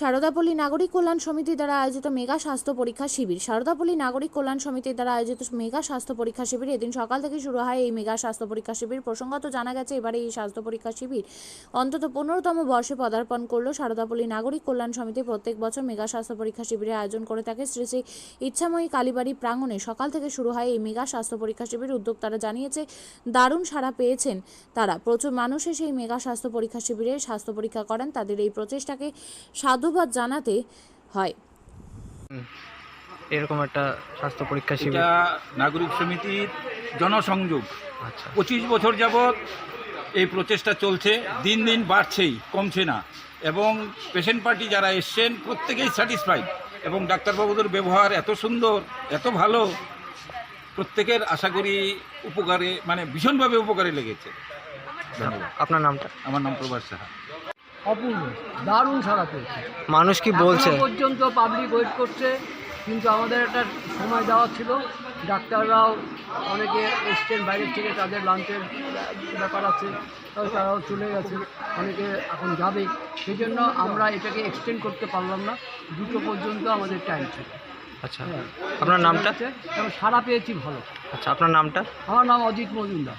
সারদাপল্লী নাগরিক কল্যাণ সমিতি দ্বারা আয়োজিত মেগা স্বাস্থ্য পরীক্ষা শিবির। সারদাপল্লী নাগরিক কল্যাণ সমিতি দ্বারা আয়োজিত মেগা স্বাস্থ্য পরীক্ষা শিবির এদিন সকাল থেকে শুরু হয় এই মেগা স্বাস্থ্য পরীক্ষা শিবির। প্রসঙ্গত জানা গেছে, এবারে এই স্বাস্থ্য পরীক্ষা শিবির অন্তত পনেরোতম বর্ষে পদার্পণ করল সারদাপল্লী নাগরিক কল্যাণ সমিতি। প্রত্যেক বছর মেগা স্বাস্থ্য পরীক্ষা শিবিরের আয়োজন করে থাকে শ্রী শ্রী ইচ্ছাময়ী কালীবাড়ি প্রাঙ্গণে। সকাল থেকে শুরু হয় এই মেগা স্বাস্থ্য পরীক্ষা শিবির। উদ্যোক্তারা জানিয়েছে, দারুণ সাড়া পেয়েছেন তারা। প্রচুর মানুষ এসে এই মেগা স্বাস্থ্য পরীক্ষা শিবিরে স্বাস্থ্য পরীক্ষা করেন। তাদের এই প্রচেষ্টাকে সাধুবাদ জানাতে হয়। এরকম একটা স্বাস্থ্য পরীক্ষা শিবির। নাগরিক সমিতির জনসংযোগ। আচ্ছা। পঁচিশ বছর যাবৎ এই প্রচেষ্টা চলছে দিন দিন বাড়ছেই কমছে না। এবং পেশেন্ট পার্টি যারা এসছেন প্রত্যেকেই স্যাটিসফাইড এবং ডাক্তারবাবুদের ব্যবহার এত সুন্দর এত ভালো প্রত্যেকের আশা করি উপকারে মানে ভীষণভাবে উপকারে লেগেছে। ধন্যবাদ আপনার নামটা? আমার নাম প্রভাস সাহা। অপূর্ব দারুণ সারা পেয়েছে মানুষ কি বলছে? পর্যন্ত পাবলিক ওয়েট করছে কিন্তু আমাদের একটা সময় দেওয়া ছিল ডাক্তাররাও অনেকে এসছেন বাইরের থেকে তাদের লাঞ্চের ব্যাপার আছে তারাও চলে গেছে অনেকে এখন যাবে সেই জন্য আমরা এটাকে এক্সটেন্ড করতে পারলাম না দুটো পর্যন্ত আমাদের টাইম ছিল। আচ্ছা আপনার নামটা? এবং সারা পেয়েছি ভালো। আচ্ছা আপনার নামটা? আমার নাম অজিত মজুমদার।